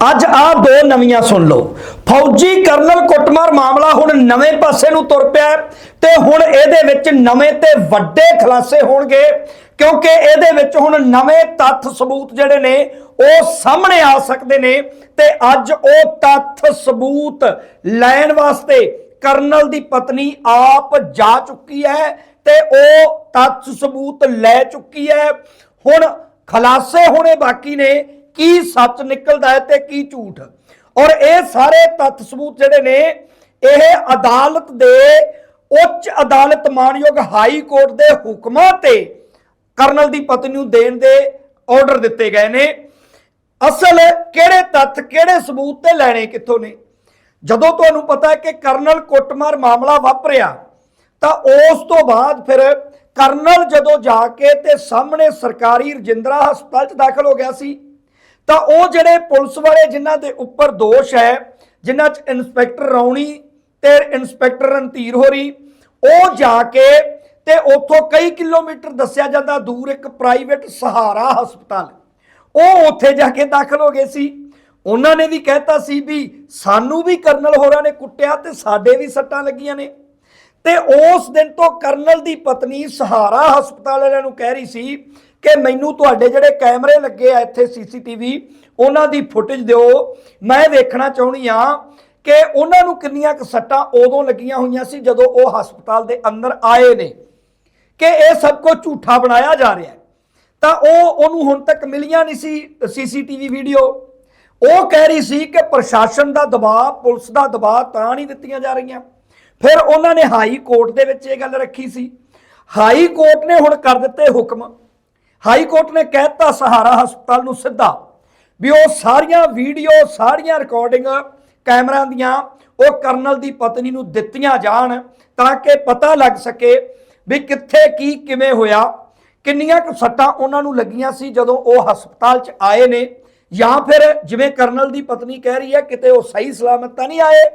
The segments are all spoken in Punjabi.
ਅੱਜ ਆ ਦੋ ਨਵੀਆਂ ਸੁਣ ਲਓ। ਫੌਜੀ ਕਰਨਲ ਕੁੱਟਮਾਰ, ਮਾਮਲਾ ਹੁਣ ਨਵੇਂ ਪਾਸੇ ਨੂੰ ਤੁਰ ਪਿਆ ਤੇ ਹੁਣ ਇਹਦੇ ਵਿੱਚ ਨਵੇਂ ਤੇ ਵੱਡੇ ਖੁਲਾਸੇ ਹੋਣਗੇ, ਕਿਉਂਕਿ ਇਹਦੇ ਵਿੱਚ ਹੁਣ ਨਵੇਂ ਤੱਥ ਸਬੂਤ ਜਿਹੜੇ ਨੇ, ਉਹ ਸਾਹਮਣੇ ਆ ਸਕਦੇ ਨੇ ਤੇ ਅੱਜ ਉਹ ਤੱਥ ਸਬੂਤ ਲੈਣ ਵਾਸਤੇ ਕਰਨਲ ਦੀ ਪਤਨੀ ਆਪ ਜਾ ਚੁੱਕੀ ਹੈ ਤੇ ਉਹ ਤੱਥ ਸਬੂਤ ਲੈ ਚੁੱਕੀ ਹੈ। ਹੁਣ ਖਲਾਸੇ ਹੋਣੇ ਬਾਕੀ ਨੇ ਕੀ ਸੱਚ ਨਿਕਲਦਾ ਹੈ ਤੇ ਕੀ ਝੂਠ? ਔਰ ਇਹ ਸਾਰੇ ਤੱਥ ਸਬੂਤ ਜਿਹੜੇ ਨੇ, ਇਹ ਅਦਾਲਤ ਦੇ ਉੱਚ ਅਦਾਲਤ ਮਾਨਯੋਗ ਹਾਈ ਕੋਰਟ ਦੇ ਹੁਕਮਾਂ ਤੇ ਕਰਨਲ ਦੀ ਪਤਨੀ ਨੂੰ ਦੇਣ ਦੇ ਆਰਡਰ ਦਿੱਤੇ ਗਏ ਨੇ। ਅਸਲ ਕਿਹੜੇ ਤੱਥ, ਕਿਹੜੇ ਸਬੂਤ ਤੇ ਲੈਣੇ, ਕਿੱਥੋਂ ਨੇ? ਜਦੋਂ ਤੁਹਾਨੂੰ ਪਤਾ ਹੈ ਕਿ ਕਰਨਲ ਕੁੱਟਮਾਰ ਮਾਮਲਾ ਵਾਪਰਿਆ, ਤਾਂ ਉਸ ਤੋਂ ਬਾਅਦ ਫਿਰ ਕਰਨਲ ਜਦੋਂ ਜਾ ਕੇ ਤੇ ਸਾਹਮਣੇ ਸਰਕਾਰੀ ਰਜਿੰਦਰਾ ਹਸਪਤਾਲ 'ਚ ਦਾਖਲ ਹੋ ਗਿਆ ਸੀ ਤਾਂ ਉਹ ਜਿਹੜੇ ਪੁਲਿਸ ਵਾਲੇ ਜਿਨ੍ਹਾਂ ਦੇ ਉੱਪਰ ਦੋਸ਼ ਹੈ, ਜਿਨ੍ਹਾਂ 'ਚ ਇੰਸਪੈਕਟਰ ਰੌਣੀ ਤੇ ਇੰਸਪੈਕਟਰ ਰਣਧੀਰ ਹੋਰੀ, ਉਹ ਜਾ ਕੇ ਤੇ ਉੱਥੋਂ ਕਈ ਕਿਲੋਮੀਟਰ ਦੱਸਿਆ ਜਾਂਦਾ ਦੂਰ ਇੱਕ ਪ੍ਰਾਈਵੇਟ ਸਹਾਰਾ ਹਸਪਤਾਲ। ਉਹ ਉੱਥੇ ਜਾ ਕੇ ਦਾਖਲ ਹੋ ਗਏ ਸੀ। ਉਹਨਾਂ ਨੇ ਵੀ ਕਹਿਤਾ ਸੀ ਵੀ ਸਾਨੂੰ ਵੀ ਕਰਨਲ ਹੋਰਾਂ ਨੇ ਕੁੱਟਿਆ ਤੇ ਸਾਡੇ ਵੀ ਸੱਟਾਂ ਲੱਗੀਆਂ ਨੇ। ਤੇ ਉਸ ਦਿਨ ਤੋਂ ਕਰਨਲ ਦੀ ਪਤਨੀ ਸਹਾਰਾ ਹਸਪਤਾਲ ਵਾਲਿਆਂ ਨੂੰ ਕਹਿ ਰਹੀ ਸੀ ਕਿ ਮੈਨੂੰ ਤੁਹਾਡੇ ਜਿਹੜੇ ਕੈਮਰੇ ਲੱਗੇ ਆ ਇੱਥੇ ਸੀਸੀਟੀਵੀ, ਉਹਨਾਂ ਦੀ ਫੁਟੇਜ ਦਿਓ। ਮੈਂ ਵੇਖਣਾ ਚਾਹੁੰਦੀ ਆ ਕਿ ਉਹਨਾਂ ਨੂੰ ਕਿੰਨੀਆਂ ਕੁ ਸੱਟਾਂ ਉਦੋਂ ਲੱਗੀਆਂ ਹੋਈਆਂ ਸੀ ਜਦੋਂ ਉਹ ਹਸਪਤਾਲ ਦੇ ਅੰਦਰ ਆਏ ਨੇ ਕਿ ਇਹ ਸਭ ਕੁਝ ਝੂਠਾ ਬਣਾਇਆ ਜਾ ਰਿਹਾ ਤਾਂ ਉਹ ਉਹਨੂੰ ਹੁਣ ਤੱਕ ਮਿਲੀਆਂ ਨਹੀਂ ਸੀ ਸੀਸੀਟੀਵੀ ਵੀਡੀਓ। ਉਹ ਕਹਿ ਰਹੀ ਸੀ ਕਿ ਪ੍ਰਸ਼ਾਸਨ ਦਾ ਦਬਾਅ, ਪੁਲਿਸ ਦਾ ਦਬਾਅ ਤਾਂ ਨਹੀਂ ਦਿੱਤੀਆਂ ਜਾ ਰਹੀਆਂ। ਫਿਰ ਉਹਨਾਂ ਨੇ ਹਾਈ ਕੋਰਟ ਦੇ ਵਿੱਚ ਇਹ ਗੱਲ ਰੱਖੀ ਸੀ। ਹਾਈ ਕੋਰਟ ਨੇ ਹੁਣ ਕਰ ਦਿੱਤੇ ਹੁਕਮ। ਹਾਈ ਕੋਰਟ ਨੇ ਕਹਿਤਾ ਸਹਾਰਾ ਹਸਪਤਾਲ ਨੂੰ ਸਿੱਧਾ ਵੀ ਉਹ ਸਾਰੀਆਂ ਵੀਡੀਓ, ਸਾਰੀਆਂ ਰਿਕਾਰਡਿੰਗ ਕੈਮਰਾਂ ਦੀਆਂ ਉਹ ਕਰਨਲ ਦੀ ਪਤਨੀ ਨੂੰ ਦਿੱਤੀਆਂ ਜਾਣ ਤਾਂ ਕਿ ਪਤਾ ਲੱਗ ਸਕੇ ਵੀ ਕਿੱਥੇ ਕੀ ਕਿਵੇਂ ਹੋਇਆ, ਕਿੰਨੀਆਂ ਕੁ ਸੱਟਾਂ ਉਹਨਾਂ ਨੂੰ ਲੱਗੀਆਂ ਸੀ ਜਦੋਂ ਉਹ ਹਸਪਤਾਲ 'ਚ ਆਏ ਨੇ ਜਾਂ ਫਿਰ ਜਿਵੇਂ ਕਰਨਲ ਦੀ ਪਤਨੀ ਕਹਿ ਰਹੀ ਹੈ, ਕਿਤੇ ਉਹ ਸਹੀ ਸਲਾਮਤ ਤਾਂ ਨਹੀਂ ਆਏ,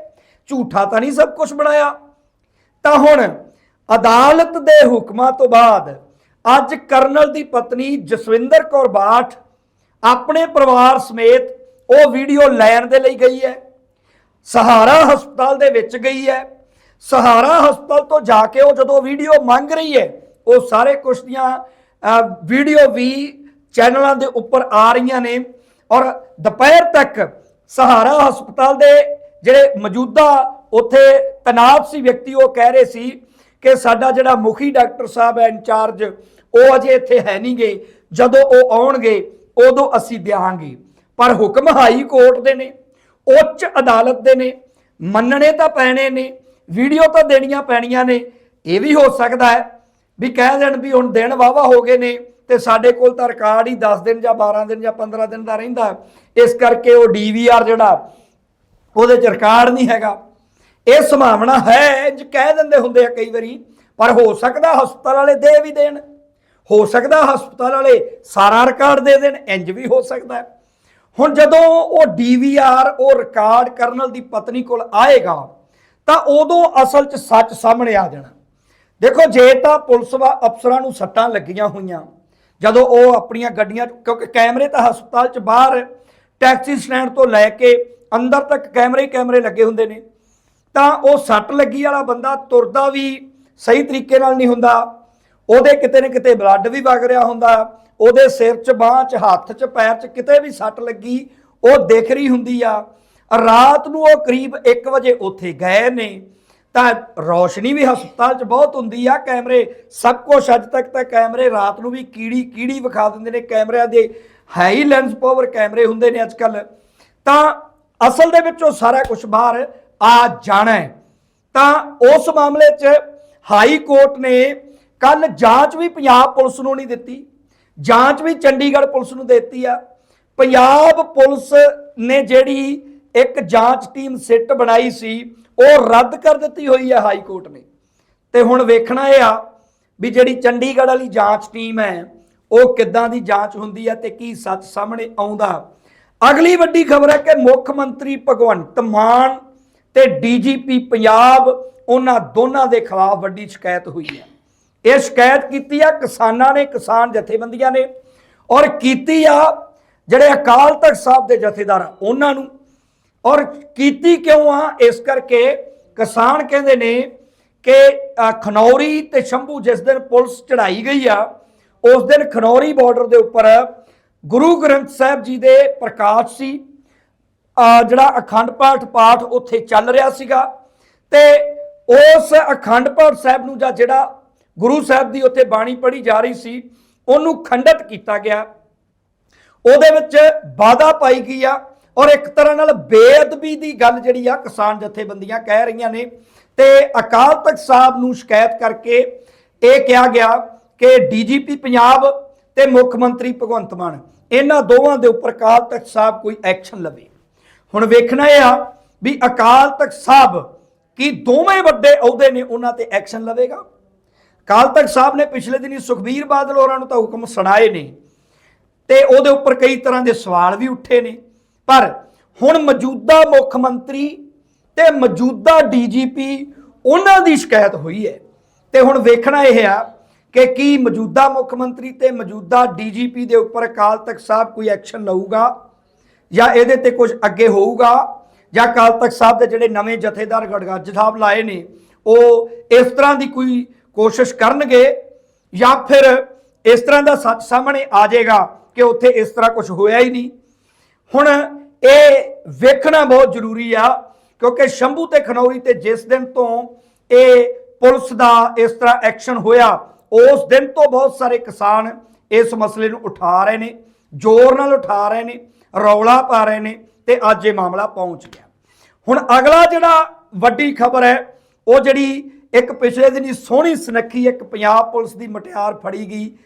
ਝੂਠਾ ਤਾਂ ਨਹੀਂ ਸਭ ਕੁਝ ਬਣਾਇਆ। ਤਾਂ ਹੁਣ। ਅਦਾਲਤ ਦੇ ਹੁਕਮਾਂ ਤੋਂ ਬਾਅਦ ਅੱਜ ਕਰਨਲ ਦੀ ਪਤਨੀ ਜਸਵਿੰਦਰ ਕੌਰ ਬਾਠ ਆਪਣੇ ਪਰਿਵਾਰ ਸਮੇਤ ਉਹ ਵੀਡੀਓ ਲੈਣ ਦੇ ਲਈ ਗਈ ਹੈ। ਸਹਾਰਾ ਹਸਪਤਾਲ ਦੇ ਵਿੱਚ ਗਈ ਹੈ। ਸਹਾਰਾ ਹਸਪਤਾਲ ਤੋਂ ਜਾ ਕੇ ਉਹ ਜਦੋਂ ਵੀਡੀਓ ਮੰਗ ਰਹੀ ਹੈ, ਉਹ ਸਾਰੇ ਕੁਛ ਦੀਆਂ ਵੀਡੀਓ ਵੀ ਚੈਨਲਾਂ ਦੇ ਉੱਪਰ ਆ ਰਹੀਆਂ ਨੇ ਔਰ ਦੁਪਹਿਰ ਤੱਕ ਸਹਾਰਾ ਹਸਪਤਾਲ ਦੇ ਜਿਹੜੇ ਮੌਜੂਦਾ ਉੱਥੇ ਤਨਾਤ ਸੀ ਵਿਅਕਤੀ, ਉਹ ਕਹਿ ਰਹੇ ਸੀ ਕਿ ਸਾਡਾ ਜਿਹੜਾ ਮੁਖੀ ਡਾਕਟਰ ਸਾਹਿਬ ਹੈ ਇੰਚਾਰਜ, ਉਹ ਅਜੇ ਇੱਥੇ ਹੈ ਨਹੀਂਗੇ ਜਦੋਂ ਉਹ ਆਉਣਗੇ, ਉਦੋਂ ਅਸੀਂ ਦਿਆਂਗੇ। ਪਰ ਹੁਕਮ ਹਾਈ ਕੋਰਟ ਦੇ ਨੇ, ਉੱਚ ਅਦਾਲਤ ਦੇ ਨੇ, ਮੰਨਣੇ ਤਾਂ ਪੈਣੇ ਨੇ, ਵੀਡੀਓ ਤਾਂ ਦੇਣੀਆਂ ਪੈਣੀਆਂ ਨੇ। ਇਹ ਵੀ ਹੋ ਸਕਦਾ ਹੈ ਵੀ ਕਹਿ ਦੇਣ ਵੀ ਹੁਣ ਦਿਨ ਵਾਵਾ ਹੋ ਗਏ ਨੇ ਤੇ ਸਾਡੇ ਕੋਲ ਤਾਂ ਰਿਕਾਰਡ ਹੀ 10 ਦਿਨ ਜਾਂ 12 ਦਿਨ ਜਾਂ 15 ਦਿਨ ਦਾ ਰਹਿੰਦਾ। ਇਸ ਕਰਕੇ ਉਹ ਡੀਵੀਆਰ ਜਿਹੜਾ, ਉਹਦੇ ਚ ਰਿਕਾਰਡ ਨਹੀਂ ਹੈਗਾ। ਇਹ ਸੰਭਾਵਨਾ ਹੈ, ਇੰਜ ਕਹਿ ਦਿੰਦੇ ਹੁੰਦੇ ਆ ਕਈ ਵਾਰੀ, ਪਰ ਹੋ ਸਕਦਾ ਹਸਪਤਾਲ ਵਾਲੇ ਦੇ ਵੀ ਦੇਣ। ਹੋ ਸਕਦਾ ਹਸਪਤਾਲ ਵਾਲੇ ਸਾਰਾ ਰਿਕਾਰਡ ਦੇ ਦੇਣ, ਇੰਜ ਵੀ ਹੋ ਸਕਦਾ। ਹੁਣ ਜਦੋਂ ਉਹ ਡੀਵੀਆਰ ਉਹ ਰਿਕਾਰਡ ਕਰਨਲ ਦੀ ਪਤਨੀ ਕੋਲ ਆਏਗਾ, ਤਾਂ ਉਦੋਂ ਅਸਲ 'ਚ ਸੱਚ ਸਾਹਮਣੇ ਆ ਜਾਣਾ। ਦੇਖੋ, ਜੇ ਤਾਂ ਪੁਲਿਸ ਵਾ ਅਫਸਰਾਂ ਨੂੰ ਸੱਟਾਂ ਲੱਗੀਆਂ ਹੋਈਆਂ, ਜਦੋਂ ਉਹ ਆਪਣੀਆਂ ਗੱਡੀਆਂ 'ਚ- ਕਿਉਂਕਿ ਕੈਮਰੇ ਤਾਂ ਹਸਪਤਾਲ 'ਚ ਬਾਹਰ, ਟੈਕਸੀ ਸਟੈਂਡ ਤੋਂ ਲੈ ਕੇ ਅੰਦਰ ਤੱਕ ਕੈਮਰੇ ਹੀ ਕੈਮਰੇ ਲੱਗੇ ਹੁੰਦੇ ਨੇ। ਤਾਂ ਉਹ ਸੱਟ ਲੱਗੀ ਵਾਲਾ ਬੰਦਾ ਤੁਰਦਾ ਵੀ ਸਹੀ ਤਰੀਕੇ ਨਾਲ ਨਹੀਂ ਹੁੰਦਾ। ਉਹਦੇ ਕਿਤੇ ਨਾ ਕਿਤੇ ਬਲੱਡ ਵੀ ਵਗ ਰਿਹਾ ਹੁੰਦਾ। ਉਹਦੇ ਸਿਰ 'ਚ, ਬਾਹ 'ਚ, ਹੱਥ 'ਚ, ਪੈਰ 'ਚ ਕਿਤੇ ਵੀ ਸੱਟ ਲੱਗੀ, ਉਹ ਦਿਖ ਰਹੀ ਹੁੰਦੀ ਆ। ਰਾਤ ਨੂੰ ਉਹ ਕਰੀਬ 1 ਵਜੇ ਉੱਥੇ ਗਏ ਨੇ। ਤਾਂ ਰੌਸ਼ਨੀ ਵੀ ਹਸਪਤਾਲ 'ਚ ਬਹੁਤ ਹੁੰਦੀ ਆ। ਕੈਮਰੇ ਸਭ ਕੁਝ ਅੱਜ ਤੱਕ ਤਾਂ ਕੈਮਰੇ ਰਾਤ ਨੂੰ ਵੀ ਕੀੜੀ ਕੀੜੀ ਵਿਖਾ ਦਿੰਦੇ ਨੇ। ਕੈਮਰਿਆਂ ਦੇ ਹਾਈ ਲੈਂਸ ਪਾਵਰ ਕੈਮਰੇ ਹੁੰਦੇ ਨੇ ਅੱਜ ਕੱਲ ਤਾਂ ਅਸਲ ਦੇ ਵਿੱਚ ਉਹ ਸਾਰਾ ਕੁਝ ਬਾਹਰ ਆ ਜਾਣਾ ਹੈ। ਤਾਂ ਉਸ ਮਾਮਲੇ 'ਚ ਹਾਈ ਕੋਰਟ ਨੇ ਕੱਲ ਜਾਂਚ ਵੀ ਪੰਜਾਬ ਪੁਲਿਸ ਨੂੰ ਨਹੀਂ ਦਿੱਤੀ। ਜਾਂਚ ਵੀ ਚੰਡੀਗੜ੍ਹ ਪੁਲਿਸ ਨੂੰ ਦਿੱਤੀ ਆ। ਪੰਜਾਬ ਪੁਲਿਸ ਨੇ ਜਿਹੜੀ ਇੱਕ ਜਾਂਚ ਟੀਮ ਸਿੱਟ ਬਣਾਈ ਸੀ, ਉਹ ਰੱਦ ਕਰ ਦਿੱਤੀ ਹੋਈ ਹੈ ਹਾਈ ਕੋਰਟ ਨੇ। ਤੇ ਹੁਣ ਵੇਖਣਾ ਇਹ ਆ ਵੀ ਜਿਹੜੀ ਚੰਡੀਗੜ੍ਹ ਵਾਲੀ ਜਾਂਚ ਟੀਮ ਹੈ, ਉਹ ਕਿੱਦਾਂ ਦੀ ਜਾਂਚ ਹੁੰਦੀ ਹੈ ਤੇ ਕੀ ਸੱਚ ਸਾਹਮਣੇ ਆਉਂਦਾ। ਅਗਲੀ ਵੱਡੀ ਖਬਰ ਹੈ ਕਿ ਮੁੱਖ ਮੰਤਰੀ ਭਗਵੰਤ ਮਾਨ ਤੇ ਡੀਜੀਪੀ ਪੰਜਾਬ ਉਹਨਾਂ ਦੋਨਾਂ ਦੇ ਖਿਲਾਫ ਵੱਡੀ ਸ਼ਿਕਾਇਤ ਹੋਈ ਹੈ। ਇਹ ਸ਼ਿਕਾਇਤ ਕੀਤੀ ਆ ਕਿਸਾਨਾਂ ਨੇ ਕਿਸਾਨ ਜਥੇਬੰਦੀਆਂ ਨੇ ਔਰ ਕੀਤੀ ਆ ਜਿਹੜੇ ਅਕਾਲ ਤਖਤ ਸਾਹਿਬ ਦੇ ਜਥੇਦਾਰ ਆ, ਉਹਨਾਂ ਨੂੰ। ਔਰ ਕੀਤੀ ਕਿਉਂ ਆ? ਇਸ ਕਰਕੇ ਕਿਸਾਨ ਕਹਿੰਦੇ ਨੇ ਕਿ ਖਨੌਰੀ ਤੇ ਸ਼ੰਭੂ ਜਿਸ ਦਿਨ ਪੁਲਿਸ ਚੜਾਈ ਗਈ ਆ ਉਸ ਦਿਨ ਖਨੌਰੀ ਬਾਰਡਰ ਦੇ ਉੱਪਰ ਗੁਰੂ ਗ੍ਰੰਥ ਸਾਹਿਬ ਜੀ ਦੇ ਪ੍ਰਕਾਸ਼ ਸੀ। ਜਿਹੜਾ ਅਖੰਡ ਪਾਠ ਪਾਠ ਉੱਥੇ ਚੱਲ ਰਿਹਾ ਸੀਗਾ ਤੇ ਉਸ ਅਖੰਡ ਪਾਠ ਸਾਹਿਬ ਨੂੰ ਜਾਂ ਜਿਹੜਾ ਗੁਰੂ ਸਾਹਿਬ ਦੀ ਉੱਥੇ ਬਾਣੀ ਪੜ੍ਹੀ ਜਾ ਰਹੀ ਸੀ, ਉਹਨੂੰ ਖੰਡਿਤ ਕੀਤਾ ਗਿਆ। ਉਹਦੇ ਵਿੱਚ ਵਾਦਾ ਪਾਈ ਗਈ ਆ ਔਰ ਇੱਕ ਤਰ੍ਹਾਂ ਨਾਲ ਬੇਅਦਬੀ ਦੀ ਗੱਲ ਜਿਹੜੀ ਆ ਕਿਸਾਨ ਜਥੇਬੰਦੀਆਂ ਕਹਿ ਰਹੀਆਂ ਨੇ ਤੇ ਅਕਾਲ ਤਖਤ ਸਾਹਿਬ ਨੂੰ ਸ਼ਿਕਾਇਤ ਕਰਕੇ ਇਹ ਕਿਹਾ ਗਿਆ ਕਿ ਡੀਜੀਪੀ ਪੰਜਾਬ ਤੇ ਮੁੱਖ ਮੰਤਰੀ ਭਗਵੰਤ ਮਾਨ, ਇਹਨਾਂ ਦੋਵਾਂ ਦੇ ਉੱਪਰ ਅਕਾਲ ਤਖਤ ਸਾਹਿਬ ਕੋਈ ਐਕਸ਼ਨ ਲਵੇ। ਹੁਣ ਵੇਖਣਾ ਇਹ ਆ ਵੀ ਅਕਾਲ ਤਖਤ ਸਾਹਿਬ ਕੀ ਦੋਵੇਂ ਵੱਡੇ ਅਹੁਦੇ ਨੇ ਉਹਨਾਂ ਤੇ ਐਕਸ਼ਨ ਲਵੇਗਾ? ਅਕਾਲ ਤਖਤ ਸਾਹਿਬ ਨੇ ਪਿਛਲੇ ਦਿਨੀ ਸੁਖਬੀਰ ਬਾਦਲ ਹੋਰਾਂ ਨੂੰ ਤਾਂ ਹੁਕਮ ਸੁਣਾਏ ਨੇ ਤੇ ਉਹਦੇ ਉੱਪਰ ਕਈ ਤਰ੍ਹਾਂ ਦੇ ਸਵਾਲ ਵੀ ਉੱਠੇ ਨੇ। ਪਰ ਹੁਣ ਮੌਜੂਦਾ ਮੁੱਖ ਮੰਤਰੀ ਤੇ ਮੌਜੂਦਾ ਡੀਜੀਪੀ ਉਹਨਾਂ ਦੀ ਸ਼ਿਕਾਇਤ ਹੋਈ ਹੈ। ਤੇ ਹੁਣ ਵੇਖਣਾ ਇਹ ਆ ਕਿ ਕੀ ਮੌਜੂਦਾ ਮੁੱਖ ਮੰਤਰੀ ਤੇ ਮੌਜੂਦਾ ਡੀਜੀਪੀ ਦੇ ਉੱਪਰ ਅਕਾਲ ਤਖਤ ਸਾਹਿਬ ਕੋਈ ਐਕਸ਼ਨ ਲਊਗਾ? ਜਾਂ ਇਹਦੇ ਤੇ ਕੁਝ ਅੱਗੇ ਹੋਊਗਾ, ਜਾਂ ਅਕਾਲ ਤਖਤ ਸਾਹਿਬ ਦੇ ਜਿਹੜੇ ਨਵੇਂ ਜਥੇਦਾਰ ਗੜਗੱਜ ਸਾਹਿਬ ਲਾਏ ਨੇ, ਉਹ ਇਸ ਤਰ੍ਹਾਂ ਦੀ ਕੋਈ ਕੋਸ਼ਿਸ਼ ਕਰਨਗੇ ਜਾਂ ਫਿਰ ਇਸ ਤਰ੍ਹਾਂ ਦਾ ਸੱਚ ਸਾਹਮਣੇ ਆ ਜਾਏਗਾ ਕਿ ਉੱਥੇ ਇਸ ਤਰ੍ਹਾਂ ਕੁਝ ਹੋਇਆ ਹੀ ਨਹੀਂ। ਹੁਣ ਇਹ ਵੇਖਣਾ ਬਹੁਤ ਜ਼ਰੂਰੀ ਆ, ਕਿਉਂਕਿ ਸ਼ੰਭੂ ਤੇ ਖਨੌਰੀ ਤੇ ਜਿਸ ਦਿਨ ਤੋਂ ਇਹ ਪੁਲਿਸ ਦਾ ਇਸ ਤਰ੍ਹਾਂ ਐਕਸ਼ਨ ਹੋਇਆ, ਉਸ ਦਿਨ ਤੋਂ ਬਹੁਤ ਸਾਰੇ ਕਿਸਾਨ ਇਸ ਮਸਲੇ ਨੂੰ ਉਠਾ ਰਹੇ ਨੇ, ਜ਼ੋਰ ਨਾਲ ਉਠਾ ਰਹੇ ਨੇ। ਰੌਲਾ ਪਾ ਰਹੇ ਨੇ ਤੇ ਅੱਜ ਇਹ ਮਾਮਲਾ ਪਹੁੰਚ ਗਿਆ। ਹੁਣ ਅਗਲਾ ਜਿਹੜਾ ਵੱਡੀ ਖਬਰ ਹੈ, ਉਹ ਜਿਹੜੀ ਇੱਕ ਪਿਛਲੇ ਦਿਨੀ ਸੋਹਣੀ ਸੁਨੱਖੀ ਇੱਕ ਪੰਜਾਬ ਪੁਲਿਸ ਦੀ ਮਟਿਆਰ ਫੜੀ ਗਈ,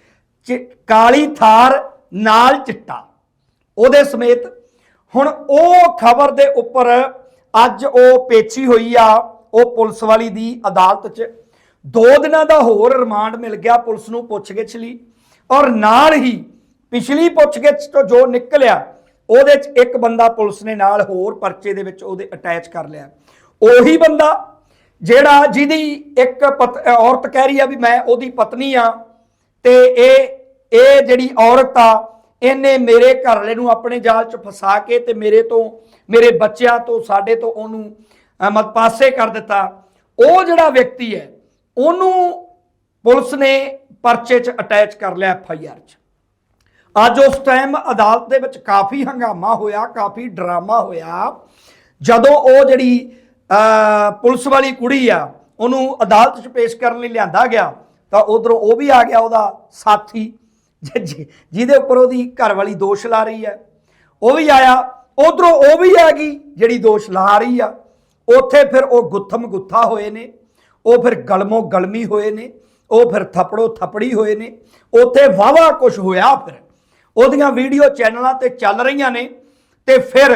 ਚਿ- ਕਾਲੀ ਥਾਰ, ਨਾਲ ਚਿੱਟਾ। ਉਹਦੇ ਸਮੇਤ ਹੁਣ ਉਹ ਖਬਰ ਦੇ ਉੱਪਰ ਅੱਜ ਉਹ ਪੇਚੀ ਹੋਈ ਆ, ਉਹ ਪੁਲਿਸ ਵਾਲੀ ਦੀ ਅਦਾਲਤ 'ਚ। ਦੋ ਦਿਨਾਂ ਦਾ ਹੋਰ ਰਿਮਾਂਡ ਮਿਲ ਗਿਆ ਪੁਲਿਸ ਨੂੰ ਪੁੱਛਗਿੱਛ ਲਈ। ਔਰ ਨਾਲ ਹੀ ਪਿਛਲੀ ਪੁੱਛਗਿੱਛ ਤੋਂ ਜੋ ਨਿਕਲਿਆ ਉਹਦੇ 'ਚ ਇੱਕ ਬੰਦਾ ਪੁਲਿਸ ਨੇ ਨਾਲ ਹੋਰ ਪਰਚੇ ਦੇ ਵਿੱਚ ਉਹਦੇ ਅਟੈਚ ਕਰ ਲਿਆ। ਉਹੀ ਬੰਦਾ ਜਿਹੜਾ ਜਿਹਦੀ ਇੱਕ ਪਤ- ਔਰਤ ਕਹਿ ਰਹੀ ਆ ਵੀ ਮੈਂ ਉਹਦੀ ਪਤਨੀ ਆ ਤੇ ਇਹ ਇਹ ਜਿਹੜੀ ਔਰਤ ਆ, ਇਹਨੇ ਮੇਰੇ ਘਰ ਵਾਲੇ ਨੂੰ ਆਪਣੇ ਜਾਲ 'ਚ ਫਸਾ ਕੇ ਤੇ ਮੇਰੇ ਤੋਂ, ਮੇਰੇ ਬੱਚਿਆਂ ਤੋਂ, ਸਾਡੇ ਤੋਂ ਉਹਨੂੰ ਮਤ ਪਾਸੇ ਕਰ ਦਿੱਤਾ। ਉਹ ਜਿਹੜਾ ਵਿਅਕਤੀ ਹੈ, ਉਹਨੂੰ ਪੁਲਿਸ ਨੇ ਪਰਚੇ 'ਚ ਅਟੈਚ ਕਰ ਲਿਆ ਐਫ ਆਈ ਆਰ 'ਚ। ਅੱਜ ਉਸ ਟਾਈਮ ਅਦਾਲਤ ਦੇ ਵਿੱਚ ਕਾਫੀ ਹੰਗਾਮਾ ਹੋਇਆ, ਕਾਫੀ ਡਰਾਮਾ ਹੋਇਆ। ਜਦੋਂ ਉਹ ਜਿਹੜੀ ਪੁਲਿਸ ਵਾਲੀ ਕੁੜੀ ਆ, ਉਹਨੂੰ ਅਦਾਲਤ 'ਚ ਪੇਸ਼ ਕਰਨ ਲਈ ਲਿਆਂਦਾ ਗਿਆ, ਤਾਂ ਉਧਰੋਂ ਉਹ ਵੀ ਆ ਗਿਆ ਉਹਦਾ ਸਾਥੀ, ਜਿ- ਜਿਹਦੇ ਉੱਪਰ ਉਹਦੀ ਘਰ ਵਾਲੀ ਦੋਸ਼ ਲਾ ਰਹੀ ਹੈ। ਉਹ ਵੀ ਆਇਆ, ਉਧਰੋਂ ਉਹ ਵੀ ਆ ਗਈ, ਜਿਹੜੀ ਦੋਸ਼ ਲਾ ਰਹੀ ਆ। ਉੱਥੇ ਫਿਰ ਉਹ ਗੁੱਥਮ ਗੁੱਥਾ ਹੋਏ ਨੇ, ਉਹ ਫਿਰ ਗਲਮੋ ਗਲਮੀ ਹੋਏ ਨੇ, ਉਹ ਫਿਰ ਥਪੜੋ ਥਪੜੀ ਹੋਏ ਨੇ, ਉੱਥੇ ਵਾਵਾ ਕੁਝ ਹੋਇਆ ਫਿਰ। ਉਹਦੀਆਂ ਵੀਡੀਓ ਚੈਨਲਾਂ ਤੇ ਚੱਲ ਰਹੀਆਂ ਨੇ ਤੇ ਫਿਰ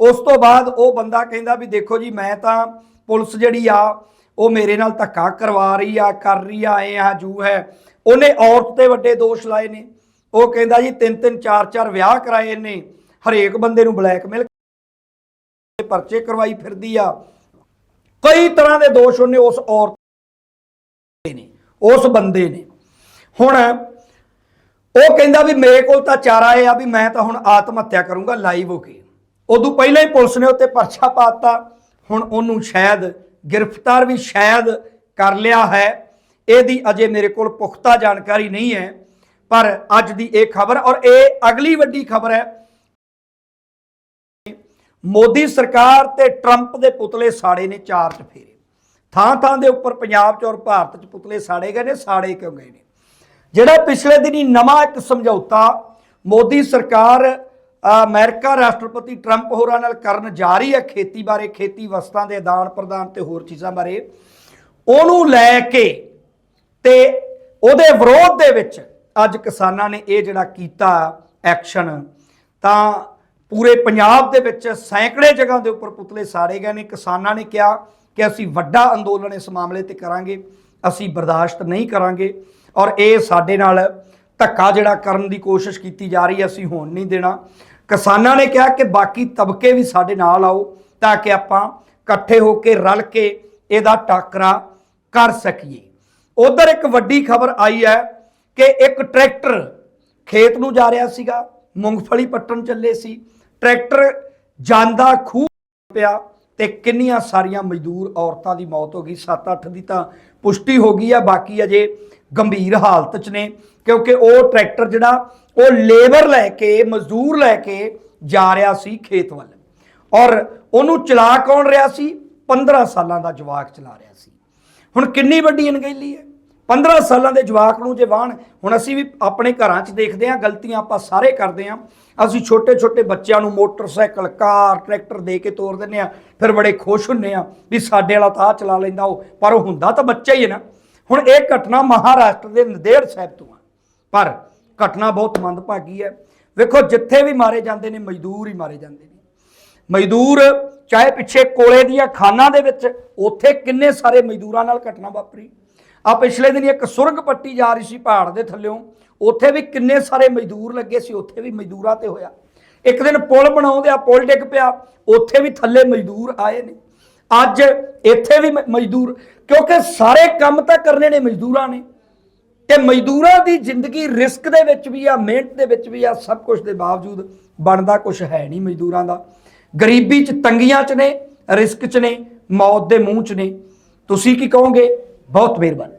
ਉਸ ਤੋਂ ਬਾਅਦ ਉਹ ਬੰਦਾ ਕਹਿੰਦਾ ਵੀ ਦੇਖੋ ਜੀ, ਮੈਂ ਤਾਂ ਪੁਲਿਸ ਜਿਹੜੀ ਆ, ਉਹ ਮੇਰੇ ਨਾਲ ਧੱਕਾ ਕਰਵਾ ਰਹੀ ਆ, ਕਰ ਰਹੀ ਆ, ਐ ਆ, ਜੂ ਹੈ। ਉਹਨੇ ਔਰਤ ਤੇ ਵੱਡੇ ਦੋਸ਼ ਲਾਏ ਨੇ। ਉਹ ਕਹਿੰਦਾ ਜੀ, ਤਿੰਨ ਤਿੰਨ, ਚਾਰ ਚਾਰ ਵਿਆਹ ਕਰਾਏ ਨੇ। ਹਰੇਕ ਬੰਦੇ ਨੂੰ ਬਲੈਕਮੇਲ ਪਰਚੇ ਕਰਵਾਈ ਫਿਰਦੀ ਆ। ਕਈ ਤਰ੍ਹਾਂ ਦੇ ਦੋਸ਼ ਉਹਨੇ ਉਸ ਔਰਤ ਨੇ, ਉਸ ਬੰਦੇ ਨੇ। ਹੁਣ ਉਹ ਕਹਿੰਦਾ ਵੀ ਮੇਰੇ ਕੋਲ ਤਾਂ ਚਾਰਾ ਇਹ ਆ ਵੀ ਮੈਂ ਤਾਂ ਹੁਣ ਆਤਮ ਹੱਤਿਆ ਕਰੂੰਗਾ ਲਾਈਵ ਹੋ ਕੇ। ਉਦੋਂ ਪਹਿਲਾਂ ਹੀ ਪੁਲਿਸ ਨੇ ਉੱਤੇ ਪਰਚਾ ਪਾਤਾ ਹੁਣ ਉਹਨੂੰ ਸ਼ਾਇਦ ਗ੍ਰਿਫਤਾਰ ਵੀ ਸ਼ਾਇਦ ਕਰ ਲਿਆ ਹੈ। ਇਹਦੀ ਅਜੇ ਮੇਰੇ ਕੋਲ ਪੁਖਤਾ ਜਾਣਕਾਰੀ ਨਹੀਂ ਹੈ। ਪਰ ਅੱਜ ਦੀ ਇਹ ਖਬਰ ਔਰ ਇਹ ਅਗਲੀ ਵੱਡੀ ਖਬਰ ਹੈ। ਮੋਦੀ ਸਰਕਾਰ ਤੇ ਟਰੰਪ ਦੇ ਪੁਤਲੇ ਸਾੜੇ ਨੇ ਚਾਰ ਚਫੇਰੇ ਥਾਂ ਥਾਂ ਦੇ ਉੱਪਰ ਪੰਜਾਬ 'ਚ ਔਰ ਭਾਰਤ 'ਚ ਪੁਤਲੇ ਸਾੜੇ ਗਏ ਨੇ, ਸਾੜੇ ਕਿਉਂ ਗਏ ਨੇ? ਜਿਹੜਾ ਪਿਛਲੇ ਦਿਨੀ ਨਵਾਂ ਇੱਕ ਸਮਝੌਤਾ ਮੋਦੀ ਸਰਕਾਰ ਅ, ਅਮਰੀਕਾ ਰਾਸ਼ਟਰਪਤੀ ਟਰੰਪ ਹੋਰਾਂ ਨਾਲ ਕਰਨ ਜਾ ਰਹੀ ਹੈ ਖੇਤੀ ਬਾਰੇ ਖੇਤੀ ਵਸਤਾਂ ਦੇ ਆਦਾਨ ਪ੍ਰਦਾਨ ਤੇ ਹੋਰ ਚੀਜ਼ਾਂ ਬਾਰੇ ਉਹਨੂੰ ਲੈ ਕੇ ਤੇ ਉਹਦੇ ਵਿਰੋਧ ਦੇ ਵਿੱਚ ਅੱਜ ਕਿਸਾਨਾਂ ਨੇ ਇਹ ਜਿਹੜਾ ਕੀਤਾ ਐਕਸ਼ਨ ਤਾਂ ਪੂਰੇ ਪੰਜਾਬ ਦੇ ਵਿੱਚ ਸੈਂਕੜੇ ਜਗ੍ਹਾ ਦੇ ਉੱਪਰ ਪੁਤਲੇ ਸਾੜੇ ਗਏ ਨੇ। ਕਿਸਾਨਾਂ ਨੇ ਕਿਹਾ ਕਿ ਅਸੀਂ ਵੱਡਾ ਅੰਦੋਲਨ ਇਸ ਮਾਮਲੇ ਤੇ ਕਰਾਂਗੇ ਅਸੀਂ ਬਰਦਾਸ਼ਤ ਨਹੀਂ ਕਰਾਂਗੇ। ਔਰ ਇਹ ਸਾਡੇ ਨਾਲ ਧੱਕਾ ਜਿਹੜਾ ਕਰਨ ਦੀ ਕੋਸ਼ਿਸ਼ ਕੀਤੀ ਜਾ ਰਹੀ ਹੈ, ਅਸੀਂ ਹੋਣ ਨਹੀਂ ਦੇਣਾ। ਕਿਸਾਨਾਂ ਨੇ ਕਿਹਾ ਕਿ ਬਾਕੀ ਤਬਕੇ ਵੀ ਸਾਡੇ ਨਾਲ ਆਓ ਤਾਂ ਕਿ ਆਪਾਂ ਇਕੱਠੇ ਹੋ ਕੇ ਰਲ ਕੇ ਇਹਦਾ ਟਾਕਰਾ ਕਰ ਸਕੀਏ। ਉਧਰ ਇੱਕ ਵੱਡੀ ਖਬਰ ਆਈ ਹੈ ਕਿ ਇੱਕ ਟਰੈਕਟਰ ਖੇਤ ਨੂੰ ਜਾ ਰਿਹਾ ਸੀਗਾ, ਮੂੰਗਫਲੀ ਪੱਟਣ ਚੱਲੇ ਸੀ। ਟਰੈਕਟਰ ਜਾਂਦਾ ਖੂਹ ਪਿਆ ਤੇ ਕਿੰਨੀਆਂ ਸਾਰੀਆਂ ਮਜ਼ਦੂਰ ਔਰਤਾਂ ਦੀ ਮੌਤ ਹੋ ਗਈ 7-8 ਦੀ ਤਾਂ ਪੁਸ਼ਟੀ ਹੋ ਗਈ ਆ, ਬਾਕੀ ਅਜੇ ਗੰਭੀਰ ਹਾਲਤ 'ਚ ਨੇ, ਕਿਉਂਕਿ ਉਹ ਟਰੈਕਟਰ ਜਿਹੜਾ, ਉਹ ਲੇਬਰ ਲੈ ਕੇ, ਮਜ਼ਦੂਰ ਲੈ ਕੇ ਜਾ ਰਿਹਾ ਸੀ ਖੇਤ ਵੱਲ। ਔਰ ਉਹਨੂੰ ਚਲਾ ਕੌਣ ਰਿਹਾ ਸੀ? 15 ਸਾਲਾਂ ਦਾ ਜਵਾਕ ਚਲਾ ਰਿਹਾ ਸੀ। ਹੁਣ ਕਿੰਨੀ ਵੱਡੀ ਅਣਗਹਿਲੀ ਹੈ। 15 ਸਾਲਾਂ ਦੇ ਜਵਾਕ ਨੂੰ ਜੇ ਵਾਹਣ, ਹੁਣ ਅਸੀਂ ਵੀ ਆਪਣੇ ਘਰਾਂ 'ਚ ਦੇਖਦੇ ਹਾਂ, ਗਲਤੀਆਂ ਆਪਾਂ ਸਾਰੇ ਕਰਦੇ ਹਾਂ। ਅਸੀਂ ਛੋਟੇ ਛੋਟੇ ਬੱਚਿਆਂ ਨੂੰ ਮੋਟਰਸਾਈਕਲ, ਕਾਰ, ਟਰੈਕਟਰ ਦੇ ਕੇ ਤੋਰ ਦਿੰਦੇ ਆ ਫਿਰ ਬੜੇ ਖੁਸ਼ ਹੁੰਨੇ ਆ ਵੀ ਸਾਡੇ ਵਾਲਾ ਤਾਂ ਆਹ ਚਲਾ ਲੈਂਦਾ ਉਹ, ਪਰ ਉਹ ਹੁੰਦਾ ਤਾਂ ਬੱਚਾ ਹੀ ਹੈ ਨਾ। ਹੁਣ ਇਹ ਘਟਨਾ ਮਹਾਰਾਸ਼ਟਰ ਦੇ ਨਦੇੜ ਸਾਹਿਬ ਤੋਂ ਆ। ਪਰ ਘਟਨਾ ਬਹੁਤ ਮੰਦਭਾਗੀ ਹੈ। ਵੇਖੋ, ਜਿੱਥੇ ਵੀ ਮਾਰੇ ਜਾਂਦੇ ਨੇ, ਮਜ਼ਦੂਰ ਹੀ ਮਾਰੇ ਜਾਂਦੇ ਨੇ। ਮਜ਼ਦੂਰ ਚਾਹੇ ਪਿੱਛੇ ਕੋਲੇ ਦੀਆਂ ਖਾਨਾਂ ਦੇ ਵਿੱਚ, ਉੱਥੇ ਕਿੰਨੇ ਸਾਰੇ ਮਜ਼ਦੂਰਾਂ ਨਾਲ ਘਟਨਾ ਵਾਪਰੀ। ਆ ਪਿਛਲੇ ਦਿਨ ਇੱਕ ਸੁਰਗ ਪੱਟੀ ਜਾ ਰਹੀ ਸੀ ਪਹਾੜ ਦੇ ਥੱਲਿਓਂ। ਉੱਥੇ ਵੀ ਕਿੰਨੇ ਸਾਰੇ ਮਜ਼ਦੂਰ ਲੱਗੇ ਸੀ, ਉੱਥੇ ਵੀ ਮਜ਼ਦੂਰਾਂ ਤੇ ਹੋਇਆ। ਇੱਕ ਦਿਨ ਪੁਲ ਬਣਾਉਂਦੇ ਆ, ਪੁਲ ਡਿੱਗ ਪਿਆ। ਉੱਥੇ ਵੀ ਥੱਲੇ ਮਜ਼ਦੂਰ ਆਏ ਨੇ। ਅੱਜ ਇੱਥੇ ਵੀ ਮ- ਮਜ਼ਦੂਰ, ਕਿਉਂਕਿ ਸਾਰੇ ਕੰਮ ਤਾਂ ਕਰਨੇ ਨੇ ਮਜ਼ਦੂਰਾਂ ਨੇ। ਤੇ ਮਜ਼ਦੂਰਾਂ ਦੀ ਜ਼ਿੰਦਗੀ ਰਿਸਕ ਦੇ ਵਿੱਚ ਵੀ ਆ, ਮਿਹਨਤ ਦੇ ਵਿੱਚ ਵੀ ਆ, ਸਭ ਕੁਝ ਦੇ ਬਾਵਜੂਦ ਬਣਦਾ ਕੁਝ ਹੈ ਨਹੀਂ ਮਜ਼ਦੂਰਾਂ ਦਾ। ਗਰੀਬੀ ਚ ਤੰਗੀਆਂ ਚ ਨੇ, ਰਿਸਕ ਚ ਨੇ, ਮੌਤ ਦੇ ਮੂੰਹ ਚ ਨੇ। ਤੁਸੀਂ ਕੀ ਕਹੋਗੇ? ਬਹੁਤ ਮਿਹਰਬਾਨੀ।